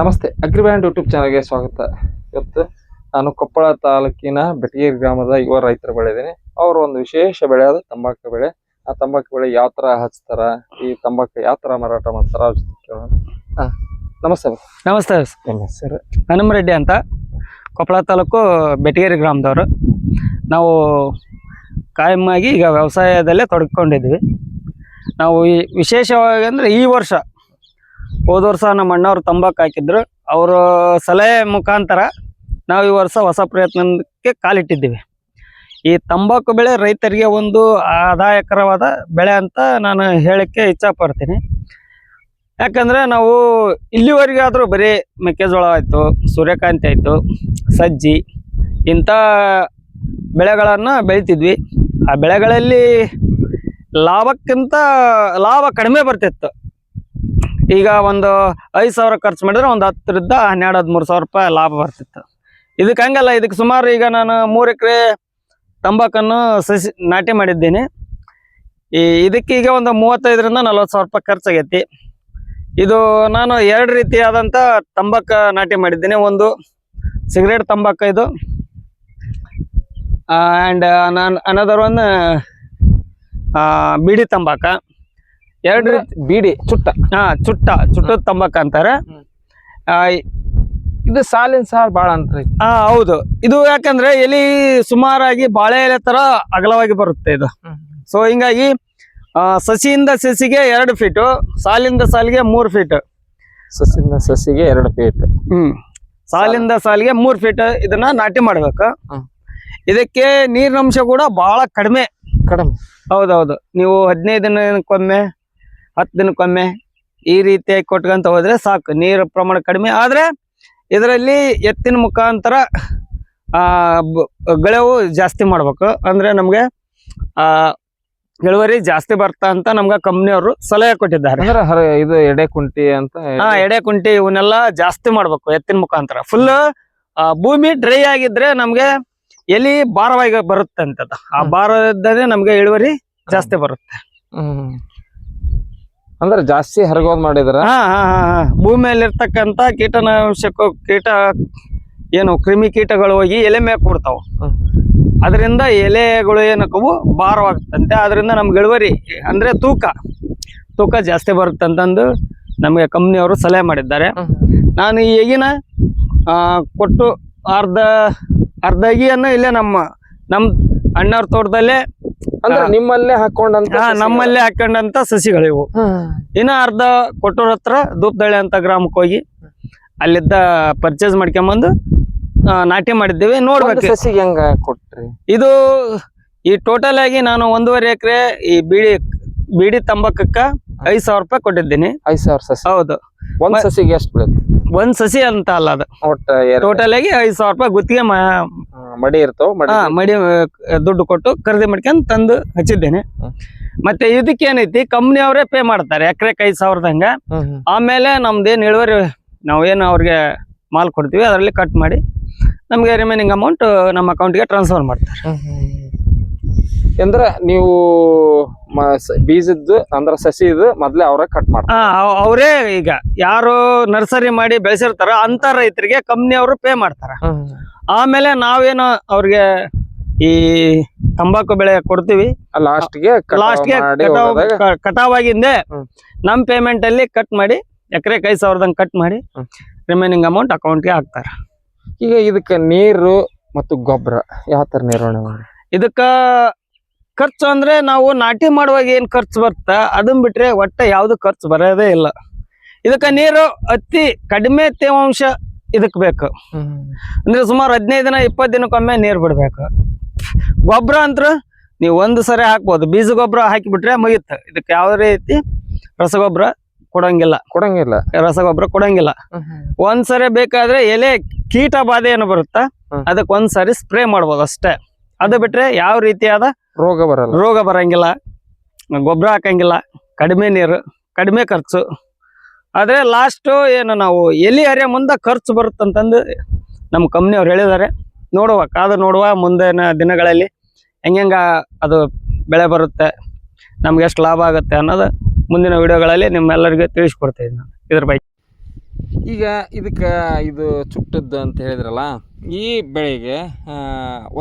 ನಮಸ್ತೆ ಅಗ್ರಿಬ್ಯಾಂಡ್ ಯೂಟ್ಯೂಬ್ ಚಾನಲ್ಗೆ ಸ್ವಾಗತ. ಇವತ್ತು ನಾನು ಕೊಪ್ಪಳ ತಾಲೂಕಿನ ಬೆಟಗೇರಿ ಗ್ರಾಮದ ಯುವ ರೈತರು ಬೆಳೆದೇನೆ ಅವರು ಒಂದು ವಿಶೇಷ ಬೆಳೆ ಅದು ತಂಬಾಕು ಬೆಳೆ. ಆ ತಂಬಾಕು ಬೆಳೆ ಯಾವ ತರ ಹಚ್ತಾರ ಈ ತಂಬಾಕು ಯಾವ ತರ ಮಾರಾಟ ಮಾಡ್ತಾರ ಅವ್ರ ಜೊತೆ ಕೇಳೋಣ. ಹಾಂ ನಮಸ್ತೆ ನಮಸ್ತೆ ಸರ್. ಹೆಸರು? ಹನುಮರೆಡ್ಡಿ ಅಂತ. ಕೊಪ್ಪಳ ತಾಲೂಕು ಬೆಟಗೇರಿ ಗ್ರಾಮದವರು. ನಾವು ಕಾಯಮ್ಮಾಗಿ ಈಗ ವ್ಯವಸಾಯದಲ್ಲೇ ತೊಡಗಿಕೊಂಡಿದ್ವಿ ನಾವು ಈ ವಿಶೇಷವಾಗಿ ಅಂದರೆ ಈ ವರ್ಷ ಹೋದ ವರ್ಷ ನಮ್ಮ ಅಣ್ಣವ್ರು ತಂಬಾಕು ಹಾಕಿದ್ರು. ಅವರ ಸಲಹೆ ಮುಖಾಂತರ ನಾವು ಈ ವರ್ಷ ಹೊಸ ಪ್ರಯತ್ನಕ್ಕೆ ಕಾಲಿಟ್ಟಿದ್ದೀವಿ. ಈ ತಂಬಾಕು ಬೆಳೆ ರೈತರಿಗೆ ಒಂದು ಆದಾಯಕರವಾದ ಬೆಳೆ ಅಂತ ನಾನು ಹೇಳಕ್ಕೆ ಇಚ್ಛಪಡ್ತೀನಿ. ಯಾಕಂದರೆ ನಾವು ಇಲ್ಲಿವರೆಗೆ ಆದರೂ ಬರೀ ಮೆಕ್ಕೆಜೋಳ ಆಯಿತು, ಸೂರ್ಯಕಾಂತಿ ಆಯಿತು, ಸಜ್ಜಿ ಇಂಥ ಬೆಳೆಗಳನ್ನು ಬೆಳಿತಿದ್ವಿ. ಆ ಬೆಳೆಗಳಲ್ಲಿ ಲಾಭಕ್ಕಿಂತ ಲಾಭ ಕಡಿಮೆ ಬರ್ತಿತ್ತು. ಈಗ ಒಂದು ಐದು ಸಾವಿರ ಖರ್ಚು ಮಾಡಿದ್ರೆ ಒಂದು ಹತ್ತರಿಂದ ಹನ್ನೆರಡು, ಹದಿಮೂರು ಸಾವಿರ ರೂಪಾಯಿ ಲಾಭ ಬರ್ತಿತ್ತು. ಇದಕ್ಕೆ ಹಂಗಲ್ಲ, ಇದಕ್ಕೆ ಸುಮಾರು ಈಗ ನಾನು ಮೂರು ಎಕರೆ ತಂಬಾಕನ್ನು ಸಸಿ ನಾಟಿ ಮಾಡಿದ್ದೀನಿ. ಈ ಇದಕ್ಕೆ ಈಗ ಒಂದು ಮೂವತ್ತೈದರಿಂದ ನಲ್ವತ್ತು ಸಾವಿರ ರೂಪಾಯಿ ಖರ್ಚಾಗೈತಿ. ಇದು ನಾನು ಎರಡು ರೀತಿಯಾದಂಥ ತಂಬಾಕ ನಾಟಿ ಮಾಡಿದ್ದೀನಿ. ಒಂದು ಸಿಗರೇಟ್ ತಂಬಾಕ ಇದು. ಆ್ಯಂಡ್ ನಾನು ಅನದರ್ ಒನ್ ಬಿಡಿ ತಂಬಾಕ. ಎರಡು ರೀತಿ ಬೀಡಿ ಚುಟ್ಟ. ಹಾ ಚುಟ್ಟ ಚುಟ್ಟದ ತಂಬಾಕ್ ಅಂತಾರೆ. ಆ, ಇದು ಸಾಲಿನ ಸಾಲ್ ಬಾಳ ಅಂತ್ರಿ. ಹಾ ಹೌದು. ಇದು ಯಾಕಂದ್ರೆ ಎಲಿ ಸುಮಾರಾಗಿ ಬಾಳೆ ಎಲೆ ತರ ಅಗಲವಾಗಿ ಬರುತ್ತೆ ಇದು. ಸೊ ಹಿಂಗಾಗಿ ಆ, ಸಸಿಯಿಂದ ಸಸಿಗೆ ಎರಡು ಫೀಟು ಸಾಲಿಂದ ಸಾಲಿಗೆ ಮೂರು ಫೀಟ್ ಸಸಿಯಿಂದ ಸಸಿಗೆ ಎರಡು ಫೀಟ್ ಹ್ಮ್. ಸಾಲಿಂದ ಸಾಲಿಗೆ ಮೂರು ಫೀಟ್ ಇದನ್ನ ನಾಟಿ ಮಾಡ್ಬೇಕು. ಇದಕ್ಕೆ ನೀರಿನ ಅಂಶ ಕೂಡ ಬಹಳ ಕಡಿಮೆ. ಕಡಿಮೆ. ಹೌದೌದು. ನೀವು ಹದಿನೈದು ದಿನಕ್ಕೊಮ್ಮೆ ಹತ್ತು ದಿನಕ್ಕೊಮ್ಮೆ ಈ ರೀತಿಯಾಗಿ ಕೊಟ್ಕೊಂತ ಹೋದ್ರೆ ಸಾಕು. ನೀರು ಪ್ರಮಾಣ ಕಡಿಮೆ ಆದ್ರೆ ಇದರಲ್ಲಿ ಎತ್ತಿನ ಮುಖಾಂತರ ಗಳವು ಜಾಸ್ತಿ ಮಾಡ್ಬೇಕು. ಅಂದ್ರೆ ನಮಗೆ ಆ ಇಳುವರಿ ಜಾಸ್ತಿ ಬರ್ತಾ ಅಂತ ನಮ್ಗೆ ಕಂಪ್ನಿಯವರು ಸಲಹೆ ಕೊಟ್ಟಿದ್ದಾರೆ. ಇದು ಎಡೆ ಕುಂಟಿ ಅಂತ ಹಾ ಎಡೆ ಕುಂಟಿ ಇವನ್ನೆಲ್ಲ ಜಾಸ್ತಿ ಮಾಡ್ಬೇಕು ಎತ್ತಿನ ಮುಖಾಂತರ. ಫುಲ್ ಭೂಮಿ ಡ್ರೈ ಆಗಿದ್ರೆ ನಮ್ಗೆ ಎಲಿ ಭಾರವಾಗಿ ಬರುತ್ತೆ ಅಂತದ ಆ. ಭಾರ ಇದ್ದರೆ ನಮ್ಗೆ ಇಳುವರಿ ಜಾಸ್ತಿ ಬರುತ್ತೆ. ಹ್ಮ್. ಅಂದ್ರೆ ಜಾಸ್ತಿ ಹರಗೋದ್ ಮಾಡಿದ್ರ? ಹಾ ಹಾ ಭೂಮಿಯಲ್ಲಿ ಇರ್ತಕ್ಕಂತ ಕೀಟನಾಶಕ ಕೀಟ ಏನು ಕ್ರಿಮಿ ಕೀಟಗಳು ಹೋಗಿ ಎಲೆ ಮೇಲೆ ಕೊಡ್ತಾವ. ಅದರಿಂದ ಎಲೆಗಳು ಏನಕ್ಕವು ಭಾರವಾಗುತ್ತಂತೆ ಅದರಿಂದ ನಮ್ಗೆ ಇಳುವರಿ ಅಂದ್ರೆ ತೂಕ ತೂಕ ಜಾಸ್ತಿ ಬರುತ್ತಂತಂದು ನಮಗೆ ಕಂಪ್ನಿಯವರು ಸಲಹೆ ಮಾಡಿದ್ದಾರೆ. ನಾನು ಈಗಿನ ಕೊಟ್ಟು ಅರ್ಧ ಅರ್ಧ ಎಗಿಯನ್ನು ಇಲ್ಲೇ ನಮ್ಮ ನಮ್ಮ ಅಣ್ಣವ್ರ ತೋಟದಲ್ಲೇ ಅಂದ್ರೆ. ನಿಮ್ಮಲ್ಲೇ ಹಾಕೊಂಡಂತ. ನಮ್ಮಲ್ಲೇ ಹಾಕೊಂಡಂತ ಸಸಿಗಳಿವು ಇನ್ನ ಅರ್ಧ ಕೊಟ್ಟೂರ್ ಹತ್ರ ದೂಪ್ದಳ್ಳಿ ಅಂತ ಗ್ರಾಮಕ್ಕೆ ಹೋಗಿ ಅಲ್ಲಿದ್ದ ಪರ್ಚೇಸ್ ಮಾಡ್ಕೊಂಬಂದು ನಾಟಿ ಮಾಡಿದ್ದೇವೆ. ನೋಡ್ಬೇಕು. ಸಸಿಗೆ ಹೆಂಗ ಕೊಟ್ರಿ? ಇದು ಈ ಟೋಟಲ್ ಆಗಿ ನಾನು ಒಂದೂವರೆ ಎಕರೆ ಈ ಬೀಡಿ ಬೀಡಿ ತಂಬಾಕಕ್ಕ ಐದ್ ಸಾವಿರ ರೂಪಾಯಿ ಕೊಟ್ಟಿದ್ದೀನಿ. ಐದ್ ಸಾವಿರ ಸಸಿ? ಹೌದು. ಒಂದ್ ಸಸಿಗೆ ಎಷ್ಟು ಬೀಳುತ್ತೆ? ಒಂದ್ ಸಸಿ ಅಂತ ಅಲ್ಲ ಅದು. ಟೋಟಲ್ ಆಗಿ ಐದ್ ಸಾವಿರ ರೂಪಾಯಿ ಗುತ್ತಿಗೆ ಮಡಿ ಇರ್ತಾವ ಮಡಿ ಹಾ, ಮಡಿ ದುಡ್ಡು ಕೊಟ್ಟು ಖರೀದಿ ಮಾಡ್ಕೊಂಡ್ ತಂದು ಹಚ್ಚಿದ್ದೇನೆ. ಮತ್ತೆ ಇದಕ್ಕೆ ಏನೈತಿ ಕಂಪ್ನಿ ಅವರೇ ಪೇ ಮಾಡ್ತಾರೆ ಎಕರೆಕ್ ಐದ್ ಸಾವಿರದಂಗ ಹಂಗ. ಆಮೇಲೆ ಏನ್ ಇಳುವರಿ ನಾವೇನು ಅವ್ರಿಗೆ ಮಾಲ್ ಕೊಡ್ತೀವಿ ಅದರಲ್ಲಿ ಕಟ್ ಮಾಡಿ ನಮಗೆ ರಿಮೈನಿಂಗ್ ಅಮೌಂಟ್ ನಮ್ಮ ಅಕೌಂಟ್ಗೆ ಟ್ರಾನ್ಸ್ಫರ್ ಮಾಡ್ತಾರೆ. ಅಂದ್ರೆ ನೀವು ಬೀಜದ್ದು ಅಂದ್ರ ಸಸಿದು ಮೊದ್ಲೇ ಅವ್ರ ಕಟ್ ಮಾಡ್ತಾರೆ. ಅವರೇ ಈಗ ಯಾರು ನರ್ಸರಿ ಮಾಡಿ ಬೆಳೆಸಿರ್ತಾರ ಅಂತ ರೈತರಿಗೆ ಕಂಪ್ನಿ ಅವರು ಪೇ ಮಾಡ್ತಾರ. ಆಮೇಲೆ ನಾವೇನು ಅವ್ರಿಗೆ ಈ ತಂಬಾಕು ಬೆಳೆ ಕೊಡ್ತೀವಿ. ಲಾಸ್ಟ್ಗೆ ಲಾಸ್ಟ್ಗೆ ಕಟಾವ್ ಆಗಿಂದೆ ಕ- ನಮ್ ಪೇಮೆಂಟ್ ಅಲ್ಲಿ ಕಟ್ ಮಾಡಿ ಎಕರೆ ಐದು ಸಾವಿರದಂಗ್ ಕಟ್ ಮಾಡಿ ರಿಮೈನಿಂಗ್ ಅಮೌಂಟ್ ಅಕೌಂಟ್ಗೆ ಹಾಕ್ತಾರ. ಈಗ ಇದಕ್ಕೆ ನೀರು ಮತ್ತು ಗೊಬ್ಬರ ಯಾವ ತರ ನಿರ್ವಹಣೆ ಇದಕ್ಕ ಖರ್ಚು ಅಂದ್ರೆ ನಾವು ನಾಟಿ ಮಾಡುವಾಗ ಏನ್ ಖರ್ಚು ಬರ್ತ ಅದನ್ ಬಿಟ್ರೆ ಒಟ್ಟ ಯಾವ್ದು ಖರ್ಚು ಬರೋದೇ ಇಲ್ಲ. ಇದಕ್ಕ ನೀರು ಅತಿ ಕಡಿಮೆ ತೇವಾಂಶ ಇದಕ್ ಬೇಕು. ಅಂದ್ರೆ ಸುಮಾರು ಹದಿನೈದು ದಿನ ಇಪ್ಪತ್ತು ದಿನಕ್ಕೊಮ್ಮೆ ನೀರ್ ಬಿಡ್ಬೇಕು. ಗೊಬ್ಬರ ಅಂತ ನೀವು ಒಂದು ಸರಿ ಹಾಕ್ಬೋದು. ಬೀಜ ಗೊಬ್ಬರ ಹಾಕಿಬಿಟ್ರೆ ಮುಗಿತ್ತು ಇದಕ್ಕೆ ಯಾವ ರೀತಿ ರಸಗೊಬ್ಬರ ಕೊಡಂಗಿಲ್ಲ. ಕೊಡಂಗಿಲ್ಲ. ರಸಗೊಬ್ಬರ ಕೊಡಂಗಿಲ್ಲ. ಒಂದ್ಸರಿ ಬೇಕಾದ್ರೆ ಎಲೆ ಕೀಟ ಬಾಧೆ ಏನು ಬರುತ್ತಾ ಅದಕ್ಕೆ ಅದಕ್ಕೆ ಒಂದ್ಸರಿ ಸ್ಪ್ರೇ ಮಾಡ್ಬೋದು ಅಷ್ಟೇ. ಅದು ಬಿಟ್ರೆ ಯಾವ ರೀತಿಯಾದ ರೋಗ ಬರಲ್ಲ. ರೋಗ ಬರಂಗಿಲ್ಲ. ಗೊಬ್ಬರ ಹಾಕಂಗಿಲ್ಲ. ಕಡಿಮೆ ನೀರು ಕಡಿಮೆ ಖರ್ಚು. ಆದ್ರೆ ಲಾಸ್ಟು ಏನು ನಾವು ಎಲ್ಲಿ ಹರಿಯ ಮುಂದೆ ಖರ್ಚು ಬರುತ್ತಂತಂದು ನಮ್ಮ ಕಂಪ್ನಿಯವ್ರು ಹೇಳಿದ್ದಾರೆ. ನೋಡುವ ಕಾದು ನೋಡುವ ಮುಂದಿನ ದಿನಗಳಲ್ಲಿ ಹೆಂಗೆಂಗೆ ಅದು ಬೆಳೆ ಬರುತ್ತೆ ನಮ್ಗೆ ಎಷ್ಟು ಲಾಭ ಆಗುತ್ತೆ ಅನ್ನೋದು ಮುಂದಿನ ವಿಡಿಯೋಗಳಲ್ಲಿ ನಿಮ್ಮೆಲ್ಲರಿಗೂ ತಿಳಿಸ್ಕೊಡ್ತೀನಿ ನಾನು. ಇದ್ರ ಬಗ್ಗೆ. ಈಗ ಇದಕ್ಕೆ ಇದು ಚುಟ್ಟದ್ದು ಅಂತ ಹೇಳಿದ್ರಲ್ಲ ಈ ಬೆಳೆಗೆ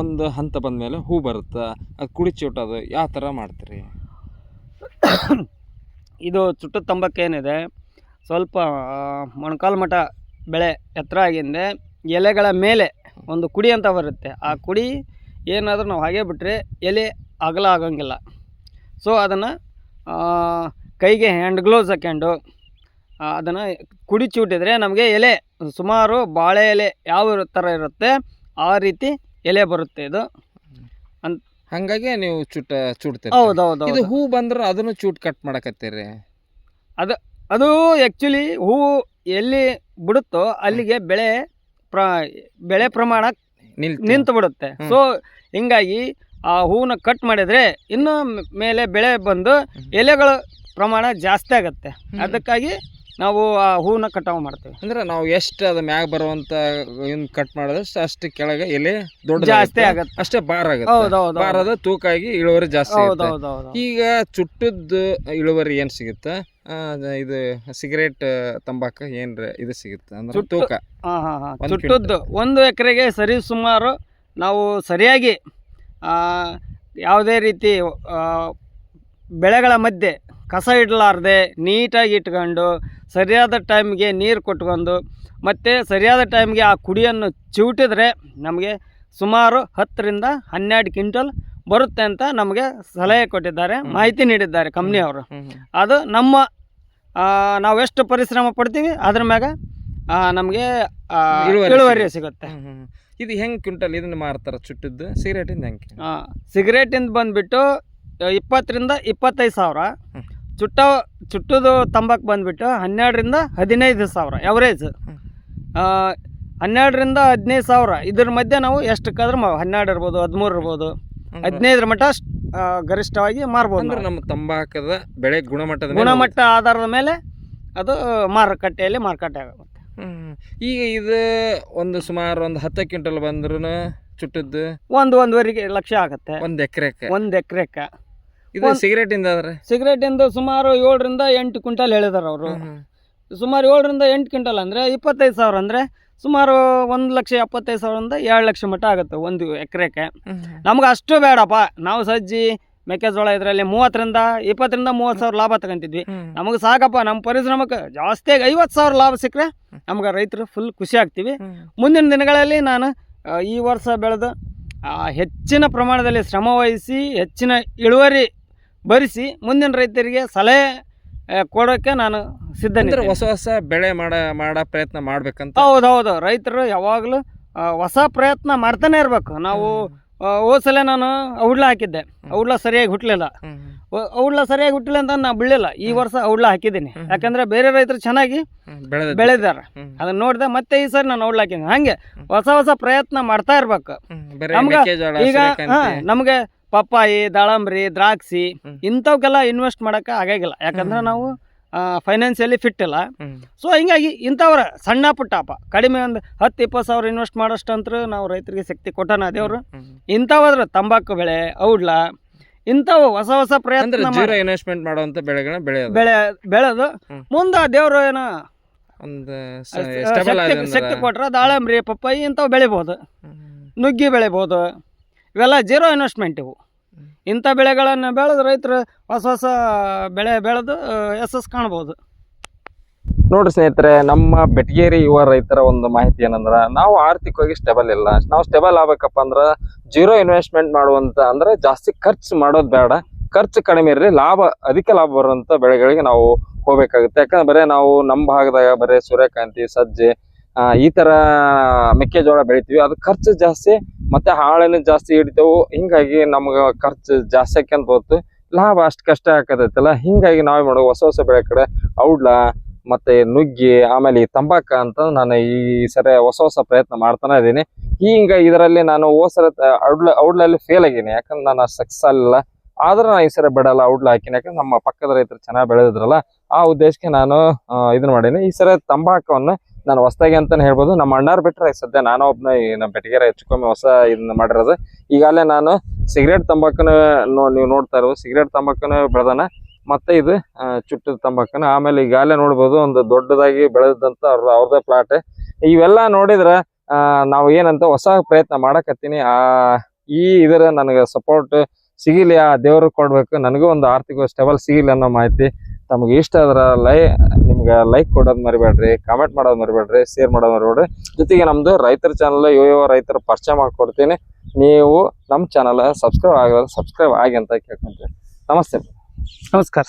ಒಂದು ಹಂತ ಬಂದಮೇಲೆ ಹೂ ಬರುತ್ತೆ? ಅದು ಕುಡಿ ಚುಟ್ಟೋದು ಯಾವ ಥರ ಮಾಡ್ತೀರಿ? ಇದು ಚುಟ್ಟದ ತಂಬಕ್ಕೆ ಏನಿದೆ ಸ್ವಲ್ಪ ಮೊಣಕಾಲು ಮಠ ಬೆಳೆ ಎತ್ತರ ಆಗಿಂದೆ ಎಲೆಗಳ ಮೇಲೆ ಒಂದು ಕುಡಿ ಅಂತ ಬರುತ್ತೆ. ಆ ಕುಡಿ ಏನಾದರೂ ನಾವು ಹಾಗೆ ಬಿಟ್ಟರೆ ಎಲೆ ಅಗಲ ಆಗೋಂಗಿಲ್ಲ. ಸೊ ಅದನ್ನು ಕೈಗೆ ಹ್ಯಾಂಡ್ ಗ್ಲೌಸ್ ಹಾಕ್ಕೊಂಡು ಅದನ್ನು ಕುಡಿ ಚೂಟಿದ್ರೆ ನಮಗೆ ಎಲೆ ಸುಮಾರು ಬಾಳೆ ಎಲೆ ಯಾವ ಥರ ಇರುತ್ತೆ ಆ ರೀತಿ ಎಲೆ ಬರುತ್ತೆ ಇದು. ಹಂಗಾಗಿ ನೀವು ಚುಟ್ಟ ಚುಡ್ತೀರಿ. ಹೌದು ಹೌದು ಇದು ಹೂ ಬಂದ್ರೆ ಅದನ್ನು ಚೂಟ್ ಕಟ್ ಮಾಡಕತ್ತೀರಿ. ಅದು ಆ್ಯಕ್ಚುಲಿ ಹೂವು ಎಲ್ಲಿ ಬಿಡುತ್ತೋ ಅಲ್ಲಿಗೆ ಬೆಳೆ ಪ್ರ ಬೆಳೆ ಪ್ರಮಾಣ ನಿಂತು ಬಿಡುತ್ತೆ. ಸೊ ಹಿಂಗಾಗಿ ಆ ಹೂವನ್ನ ಕಟ್ ಮಾಡಿದರೆ ಇನ್ನೂ ಮೇಲೆ ಬೆಳೆ ಬಂದು ಎಲೆಗಳ ಪ್ರಮಾಣ ಜಾಸ್ತಿ ಆಗುತ್ತೆ. ಅದಕ್ಕಾಗಿ ನಾವು ಆ ಹೂವನ್ನ ಕಟಾವು ಮಾಡ್ತೇವೆ. ಅಂದ್ರೆ ನಾವು ಎಷ್ಟು ಅದು ಮ್ಯಾಗ ಬರುವಂತ ಇನ್ನು ಕಟ್ ಮಾಡಿದಷ್ಟು ಅಷ್ಟು ಕೆಳಗೆ ಎಲೆ ದೊಡ್ಡ ಜಾಸ್ತಿ ಆಗತ್ತೆ. ಅಷ್ಟೇ ಭಾರ ಆಗುತ್ತೆ. ಬಾರದ ತೂಕ ಆಗಿ ಇಳುವರಿ ಜಾಸ್ತಿ ಈಗ ಚುಟ್ಟದ್ದು ಇಳುವರಿ ಏನು ಸಿಗುತ್ತೆ? ಅದ ಇದು ಸಿಗರೇಟ್ ತಂಬಾಕು ಏನ್ರ ಇದು ಸಿಗುತ್ತೆ ಅಂದ್ರೆ ತೂಕ. ಹಾಂ ಹಾಂ ಹಾಂ. ಒಂದ್ ಚುಟ್ಟದ್ದು ಒಂದು ಎಕರೆಗೆ ಸರಿ ಸುಮಾರು ನಾವು ಸರಿಯಾಗಿ ಯಾವುದೇ ರೀತಿ ಬೆಳೆಗಳ ಮಧ್ಯೆ ಕಸ ಇಡಲಾರ್ದೆ ನೀಟಾಗಿ ಇಟ್ಕೊಂಡು ಸರಿಯಾದ ಟೈಮ್ಗೆ ನೀರು ಕೊಟ್ಕೊಂಡು ಮತ್ತು ಸರಿಯಾದ ಟೈಮ್ಗೆ ಆ ಕುಡಿಯನ್ನು ಚಿವುಟಿದ್ರೆ ನಮಗೆ ಸುಮಾರು ಹತ್ತರಿಂದ ಹನ್ನೆರಡು ಕ್ವಿಂಟಲ್ ಬರುತ್ತೆ ಅಂತ ನಮಗೆ ಸಲಹೆ ಕೊಟ್ಟಿದ್ದಾರೆ ಮಾಹಿತಿ ನೀಡಿದ್ದಾರೆ ಕಂಪ್ನಿಯವರು ಅದು ನಮ್ಮ ನಾವು ಎಷ್ಟು ಪರಿಶ್ರಮ ಪಡ್ತೀವಿ ಅದ್ರ ಮ್ಯಾಗ ನಮಗೆ ಇಳುವರಿ ಸಿಗುತ್ತೆ. ಇದು ಹೆಂಗೆ ಕ್ವಿಂಟಲ್ ಇದನ್ನ ಮಾರ್ತಾರೆ ಚುಟ್ಟಿದ್ದು ಸಿಗರೇಟಿಂದ ಹೆಂಗೆ ಸಿಗರೇಟಿಂದ ಬಂದುಬಿಟ್ಟು ಇಪ್ಪತ್ತರಿಂದ ಇಪ್ಪತ್ತೈದು ಸಾವಿರ. ಚುಟ್ಟ ಚುಟ್ಟದು ತಂಬಾಕು ಬಂದುಬಿಟ್ಟು ಹನ್ನೆರಡರಿಂದ ಹದಿನೈದು ಸಾವಿರ ಎವರೇಜ್. ಹನ್ನೆರಡರಿಂದ ಹದಿನೈದು ಸಾವಿರ. ಇದ್ರ ಮಧ್ಯೆ ನಾವು ಎಷ್ಟಕ್ಕಾದ್ರೂ ಹನ್ನೆರಡು ಇರ್ಬೋದು ಹದಿಮೂರು ಇರ್ಬೋದು. ಹದಿನೈದರ ಮಟ್ಟ ಗರಿಷ್ಠವಾಗಿ ಮಾರ್ಬೋದು ಅಂದ್ರೆ ನಾವು. ನಮ್ಮ ತಂಬಾಕದ ಬೆಳೆ ಗುಣಮಟ್ಟದ ಮೇಲೆ ಗುಣಮಟ್ಟ ಆಧಾರದ ಮೇಲೆ ಅದು ಮಾರುಕಟ್ಟೆಯಲ್ಲಿ ಮಾರುಕಟ್ಟೆ ಆಗುತ್ತೆ. ಹ್ಮ್. ಈಗ ಇದು ಒಂದು ಸುಮಾರು ಒಂದು ಹತ್ತು ಕ್ವಿಂಟಲ್ ಬಂದ್ರು ಚುಟ್ಟದ್ದು? ಒಂದು ಒಂದೂವರೆಗೆ ಲಕ್ಷ ಆಗುತ್ತೆ. ಒಂದು ಎಕರೆಕ್ಕೆ? ಒಂದು ಎಕರೆಕ್ಕೆ. ಇದು ಒಂದ್- ಸಿಗರೇಟಿಂದ ಆದ್ರೆ? ಸಿಗರೇಟಿಂದ ಸುಮಾರು ಏಳರಿಂದ ಎಂಟು ಕ್ವಿಂಟಲ್ ಹೇಳಿದಾರೆ ಅವರು. ಸುಮಾರು ಏಳರಿಂದ ಎಂಟು ಕ್ವಿಂಟಲ್ ಅಂದರೆ ಇಪ್ಪತ್ತೈದು ಸಾವಿರ ಅಂದರೆ ಸುಮಾರು ಒಂದು ಲಕ್ಷ ಎಪ್ಪತ್ತೈದು ಸಾವಿರದಿಂದ ಎರಡು ಲಕ್ಷ ಮಟ್ಟ ಆಗುತ್ತೆ ಒಂದು ಎಕರೆಗೆ ನಮ್ಗೆ ಅಷ್ಟು ಬೇಡಪ್ಪ. ನಾವು ಸಜ್ಜಿ ಮೆಕ್ಕೆಜೋಳ ಇದರಲ್ಲಿ ಮೂವತ್ತರಿಂದ ಇಪ್ಪತ್ತರಿಂದ ಮೂವತ್ತು ಸಾವಿರ ಲಾಭ ತಗೊಂತಿದ್ವಿ. ನಮಗೆ ಸಾಕಪ್ಪ. ನಮ್ಮ ಪರಿಶ್ರಮಕ್ಕೆ ಜಾಸ್ತಿಯಾಗಿ ಐವತ್ತು ಸಾವಿರ ಲಾಭ ಸಿಕ್ಕರೆ ನಮ್ಗೆ ರೈತರು ಫುಲ್ ಖುಷಿ ಆಗ್ತೀವಿ. ಮುಂದಿನ ದಿನಗಳಲ್ಲಿ ನಾನು ಈ ವರ್ಷ ಬೆಳೆದು ಹೆಚ್ಚಿನ ಪ್ರಮಾಣದಲ್ಲಿ ಶ್ರಮ ವಹಿಸಿ ಹೆಚ್ಚಿನ ಇಳುವರಿ ಭರಿಸಿ ಮುಂದಿನ ರೈತರಿಗೆ ಸಲಹೆ ಕೊಡೋಕ್ಕೆ ನಾನು ಸಿದ್ಧ ಹೊಸ ಹೊಸ ಬೆಳೆ ಮಾಡ ಮಾಡೋ ಪ್ರಯತ್ನ ಮಾಡ್ಬೇಕಂತ? ಹೌದು ಹೌದು. ರೈತರು ಯಾವಾಗಲೂ ಹೊಸ ಪ್ರಯತ್ನ ಮಾಡ್ತಾನೆ ಇರಬೇಕು. ನಾವು ಹೋದ್ಸಲ ಹೋದ್ ಸಲ ನಾನು ಔಡ್ಲ ಹಾಕಿದ್ದೆ. ಔಡ್ಲ ಸರಿಯಾಗಿ ಹುಟ್ಟಲಿಲ್ಲ ಹ್ಮ್. ಔಡ್ಲ ಸರಿಯಾಗಿ ಹುಟ್ಟಲಿಲ್ಲ ಅಂತ ನಾನು ಬಿಡಲಿಲ್ಲ. ಈ ವರ್ಷ ಔಡ್ಲ ಹಾಕಿದ್ದೀನಿ. ಯಾಕಂದ್ರೆ ಬೇರೆ ರೈತರು ಚೆನ್ನಾಗಿ ಬೆಳೆದಿದ್ದಾರೆ. ಅದನ್ನ ನೋಡಿದೆ ಮತ್ತೆ ಈ ಸರಿ ನಾನು ಔಡ್ಲ ಹಾಕಿದ್ದೀನಿ. ಹಂಗೆ ಹೊಸ ಹೊಸ ಪ್ರಯತ್ನ ಮಾಡ್ತಾ ಇರ್ಬೇಕು. ನಮ್ಗೆ ಈಗ ನಮಗೆ ಪಪ್ಪಾಯಿ ದಾಳಂಬ್ರಿ ದ್ರಾಕ್ಷಿ. ಇಂಥವಕ್ಕೆಲ್ಲ ಇನ್ವೆಸ್ಟ್ ಮಾಡಕ್ಕೆ ಆಗಾಗಿಲ್ಲ. ಯಾಕಂದ್ರೆ ನಾವು ಫೈನಾನ್ಸಿಯಲಿ ಫಿಟ್ ಇಲ್ಲ. ಸೊ ಹಿಂಗಾಗಿ ಇಂಥವ್ರ ಸಣ್ಣ ಪುಟ್ಟಪ್ಪ ಕಡಿಮೆ ಒಂದು ಹತ್ತು ಇಪ್ಪತ್ತು ಸಾವಿರ ಇನ್ವೆಸ್ಟ್ ಮಾಡೋಷ್ಟಂತ್ರ ನಾವು ರೈತರಿಗೆ ಶಕ್ತಿ ಕೊಟ್ಟಾನ ದೇವರು. ಇಂಥವಾದ್ರೆ ತಂಬಾಕು ಬೆಳೆ ಔಡ್ಲ ಇಂಥವು ಹೊಸ ಹೊಸ ಪ್ರಯತ್ನ ಇನ್ವೆಸ್ಟ್ಮೆಂಟ್ ಮಾಡುವಂತ ಬೆಳೆಗಳನ್ನ ಬೆಳೆ ಬೆಳೆ ಬೆಳೆದು ಮುಂದ ದೇವರು ಏನೋ ಒಂದು ಶಕ್ತಿ ಕೊಟ್ರ ಕೊಟ್ರೆ ದಾಳಂಬ್ರಿ ಪಪ್ಪಾಯಿ ಇಂಥವು ಬೆಳಿಬೋದು. ನುಗ್ಗಿ ಬೆಳಿಬೋದು. ಇವೆಲ್ಲ ಜೀರೋ ಇನ್ವೆಸ್ಟ್ಮೆಂಟ್ ಇವು. ಇಂಥ ಬೆಳೆಗಳನ್ನು ಬೆಳೆದು ರೈತರು ಹೊಸ ಹೊಸ ಬೆಳೆ ಬೆಳೆದು ಯಶಸ್ಸು ಕಾಣ್ಬೋದು. ನೋಡ್ರಿ ಸ್ನೇಹಿತರೆ, ನಮ್ಮ ಬೆಟಗೇರಿ ಯುವ ರೈತರ ಒಂದು ಮಾಹಿತಿ ಏನಂದ್ರೆ, ನಾವು ಆರ್ಥಿಕವಾಗಿ ಸ್ಟೇಬಲ್ ಇಲ್ಲ. ನಾವು ಸ್ಟೇಬಲ್ ಆಗ್ಬೇಕಪ್ಪ ಅಂದ್ರೆ ಜೀರೋ ಇನ್ವೆಸ್ಟ್ಮೆಂಟ್ ಮಾಡುವಂತ, ಅಂದ್ರೆ ಜಾಸ್ತಿ ಖರ್ಚು ಮಾಡೋದು ಬೇಡ. ಖರ್ಚು ಕಡಿಮೆ ಇರಲಿ, ಲಾಭ, ಅಧಿಕ ಲಾಭ ಬರುವಂತ ಬೆಳೆಗಳಿಗೆ ನಾವು ಹೋಗ್ಬೇಕಾಗುತ್ತೆ. ಯಾಕಂದ್ರೆ ಬರೀ ನಾವು ನಮ್ಮ ಭಾಗದಾಗ ಬರೇ ಸೂರ್ಯಕಾಂತಿ, ಸಜ್ಜೆ ಈ ತರ ಮೆಕ್ಕೆಜೋಳ ಬೆಳಿತೀವಿ. ಅದು ಖರ್ಚು ಜಾಸ್ತಿ ಮತ್ತೆ ಹಾಳೆನು ಜಾಸ್ತಿ ಹಿಡಿತೇವು. ಹಿಂಗಾಗಿ ನಮ್ಗೆ ಖರ್ಚು ಜಾಸ್ತಿ ಆಕ್ಯಂತ ಹೋಗ್ತು ಲಾಭ ಅಷ್ಟು ಕಷ್ಟ ಹಾಕತೈತಲ್ಲ ಹಿಂಗಾಗಿ ನಾವೇ ಮಾಡೋ ಹೊಸ ಹೊಸ ಬೆಳೆ ಕಡೆ ಔಡ್ಲ ಮತ್ತೆ ನುಗ್ಗಿ, ಆಮೇಲೆ ಈ ತಂಬಾಕ ಅಂತ ನಾನು ಈ ಸರಿ ಹೊಸ ಹೊಸ ಪ್ರಯತ್ನ ಮಾಡ್ತಾನೆ ಇದ್ದೀನಿ. ಹಿಂಗ ಇದರಲ್ಲಿ ನಾನು ಹೋಸರ ಔಡ್ಲ, ಔಡ್ಲಲ್ಲಿ ಫೇಲ್ ಆಗಿನಿ ಯಾಕಂದ್ರೆ ನಾನು ಸಕ್ಸಸ್ ಆಗಲಿಲ್ಲ ಆದ್ರೆ ನಾನು ಈ ಸರಿ ಬಿಡಲ್ಲ ಔಡ್ಲ ಹಾಕಿನಿ. ಯಾಕಂದ್ರೆ ನಮ್ಮ ಪಕ್ಕದ ರೈತರು ಚೆನ್ನಾಗಿ ಬೆಳೆದಿದ್ರಲ್ಲ, ಆ ಉದ್ದೇಶಕ್ಕೆ ನಾನು ಇದನ್ನ ಮಾಡೀನಿ. ಈ ಸರಿ ತಂಬಾಕವನ್ನ ನಾನು ಹೊಸದಾಗಿ ಅಂತಾನೆ ಹೇಳ್ಬೋದು. ನಮ್ಮ ಅಣ್ಣಾರ್ ಬಿಟ್ರೆ ಸದ್ಯ ನಾನು ಒಬ್ಬನ ಈ ನಮ್ಮ ಬೆಟಗೇರ ಹೆಚ್ಚುಕೊಮ್ಮೆ ಹೊಸ ಇದನ್ನ ಮಾಡಿರೋದು. ಈಗಾಗಲೇ ನಾನು ಸಿಗರೇಟ್ ತಂಬಾಕನ ನೀವು ನೋಡ್ತಾ ಇರೋದು ಸಿಗರೇಟ್ ತಂಬಾಕನ ಬೆಳೆದಾನ. ಮತ್ತೆ ಇದು ಚುಟ್ಟದ ತಂಬಾಕನ. ಆಮೇಲೆ ಈಗಾಗಲೇ ನೋಡ್ಬೋದು, ಒಂದು ದೊಡ್ಡದಾಗಿ ಬೆಳೆದಂತ ಅವ್ರ ಅವ್ರದೇ ಪ್ಲಾಟ್ ಇವೆಲ್ಲ ನೋಡಿದ್ರೆ ನಾವು ಏನಂತ ಹೊಸ ಪ್ರಯತ್ನ ಮಾಡಕತ್ತೀನಿ. ಆ, ಈ ಇದರ ನನಗೆ ಸಪೋರ್ಟ್ ಸಿಗಿಲಿ, ಆ ದೇವ್ರಿಗೆ ಕೊಡ್ಬೇಕು. ನನಗೂ ಒಂದು ಆರ್ಥಿಕ ಸ್ಟೆಬಲ್ ಸಿಗಿಲಿ ಅನ್ನೋ ಮಾಹಿತಿ ತಮಗೆ ಇಷ್ಟ ಅದರ ಲೈ ನಿಮ್ಗೆ ಲೈಕ್ ಕೊಡೋದು ಮರಿಬೇಡ್ರಿ ಕಾಮೆಂಟ್ ಮಾಡೋದು ಮರಿಬೇಡ್ರಿ ಶೇರ್ ಮಾಡೋದು ಮರಿಬೇಡ್ರಿ. ಜೊತೆಗೆ ನಮ್ದು ರೈತರ ಚಾನಲ್ ಯೋ ಯೋ ರೈತರ ಪರಿಚಯ ಮಾಡ್ಕೊಡ್ತೀನಿ. ನೀವು ನಮ್ಮ ಚಾನಲ್ ಸಬ್ಸ್ಕ್ರೈಬ್ ಆಗಿರೋದು ಸಬ್ಸ್ಕ್ರೈಬ್ ಆಗಿ ಅಂತ ಕೇಳ್ಕೊಂತೀನಿ ನಮಸ್ತೆ. ನಮಸ್ಕಾರ